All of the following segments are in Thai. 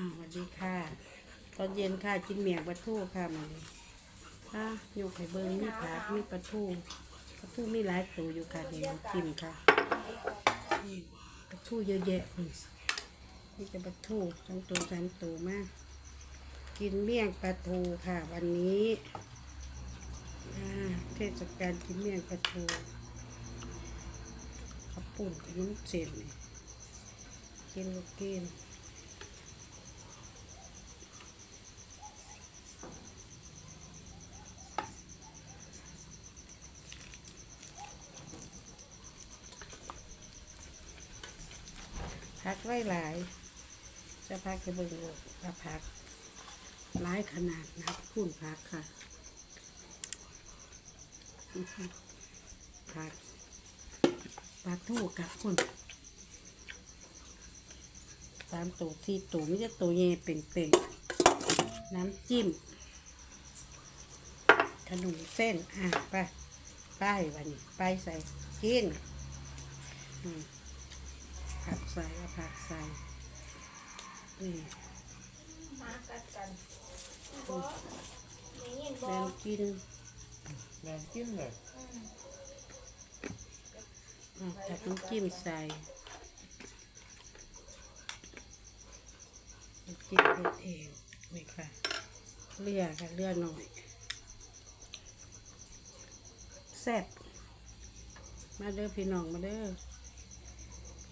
สวัสดีค่ะ ตอนเย็นค่ะกินเมียงปลาทูค่ะมาเลยค่ะอยู่ไข่เบิ้งมีผักมีปลาทูปลาทูมีหลายตัวอยู่ค่ะเดี๋ยวกินค่ะปลาทูเยอะแยะนี่นี่จะปลาทูสองตัวสามตัวมาก กินเมี่ยงปลาทูค่ะ วันนี้อ่าเทศกาลกินเมี่ยงปลาทูข้าวปุ่นกับน้ำเส้นกินลูกกิน พักไว้หลายจะพักจะเบิ่งโลกว่าพักหลายขนาดนับพุ่นพักค่ะพักปลาทูกับพุ่นสามตัวสี่ตัวไม่ใช่ตัวเย่เป็นเป่งๆน้ำจิ้ม ขนมเส้น อะไปไปวันนี้ไปใส่กินอืม ผักใส่เอาผักใส่นี่มากัดกันบอได้ยินบแบอนกินแม่กินเลยอะตักน้ำจิ้มใส่น้ำจิ้มเลือเองนี่ค่ะเลือค่ะเลือหน่อยแซ่บมาเด้อพี่น้องมาเด้อ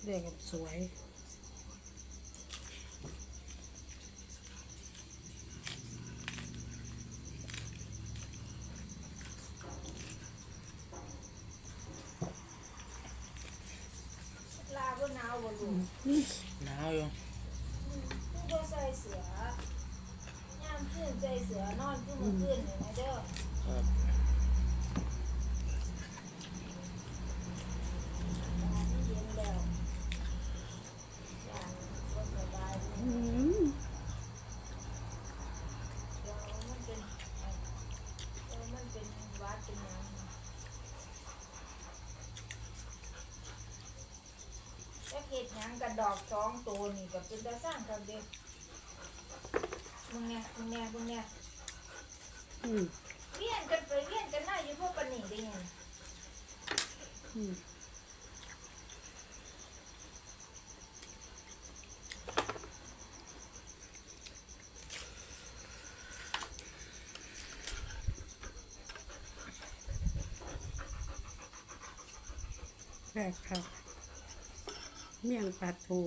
เลือกันสวยลาบ่หนาวบ่ลูกหนาวอยู่คือบ่ใส่เสือยามคืนใส่เสือนอนคือมื้อคืนนี่นะเด้อครับบ้านนี้เย็นแล้วอย่างบ่สบาย อืม เดี๋ยวมันเป็นเออมันเป็นหวัดเป็นหยังจะเฮ็ดหยังกับดอกสองตัวนี่ก็เป็นตาสร้างครับเด้มึงเนี่ยมึงเนี่ยมึงเนี่ยอืมเลี้ยนกันไปเลี้ยนกันมาอยู่พวกปานนี่ได้ยังอืมแรกครับ เมี่ยงปลาทู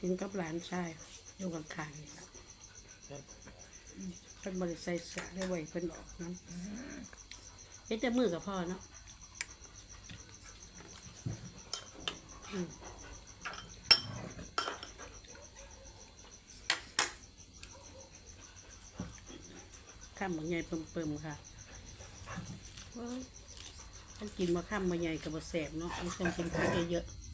กินกับหลานชายอยู่กับขางๆนี่ครับครับเป็นบริษัทเสียได้ไว้เป็นออกนะเอ๊ะแต่มือกับพ่อเนาะอืมข้ามมันใหญ่เปิ่มๆค่ะเว้ยถ้ากินมาข้ามมาใหญ่กับบะแสบเนาะมันต้องกินผักเยอะๆ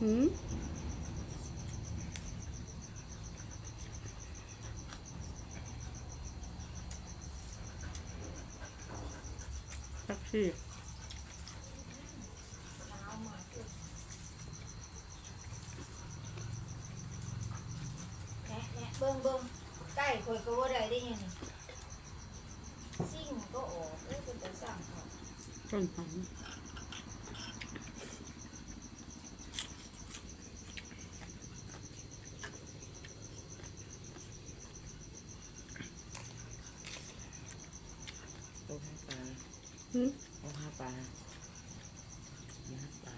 หืมสักทีหนาวมากเลยแหนะแหนะเบิ่งเบิ่งใกล้ข่อยก็บ่ได้ได้ยังนี่ซิ่งก็ออกเอ้ยเป็นตาสร้างเขาต้นหอมต้มห้าปลา หืมต้มห้าปลาห้าปลา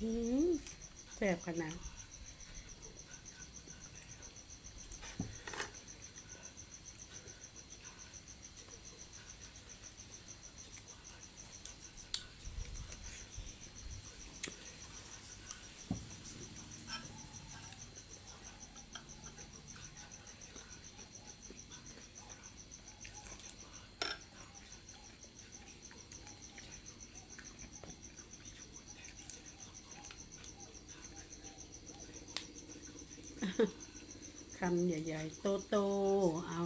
หืมแซ่บขนาด คำใหญ่ๆโตๆเอา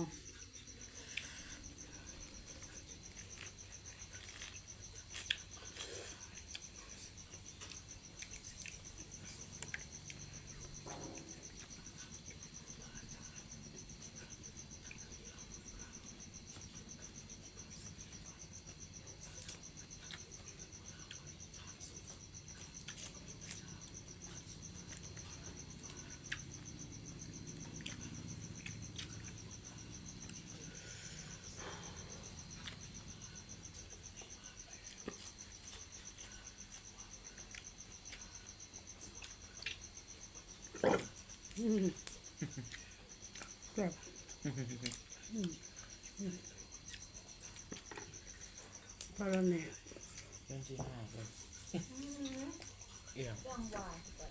แบบอืมอืมพอแล้วเนี่ย เรื่องที่ห้าเลยอืมเอี่ยมจังหวะก่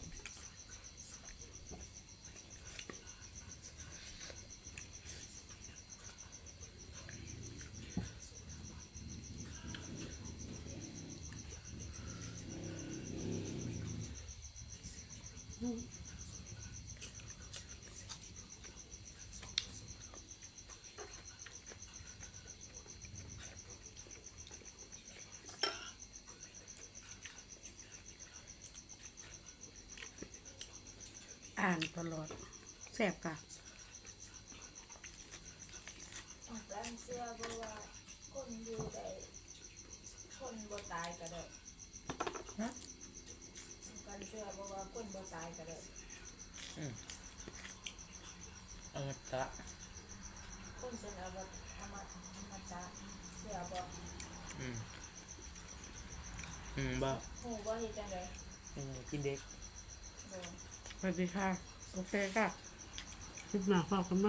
อนอ่านตลอดแซ่บกะออกแรงเสื้อเพราะว่าคนอยู่ได้คนบ่ตายก็ได้ฮะกันเสื้อเพราะว่าคนบ่ตายก็ได้อมตะคนเป็นอมตะอมตะอมตะเสื้อบ่อืมอืมบ่ฮู้บ่เฮ็ดจังได๋อืมกินเด็กบ่ สวัสดีค่ะ โอเคค่ะ คลิปหน้าพบกันไหม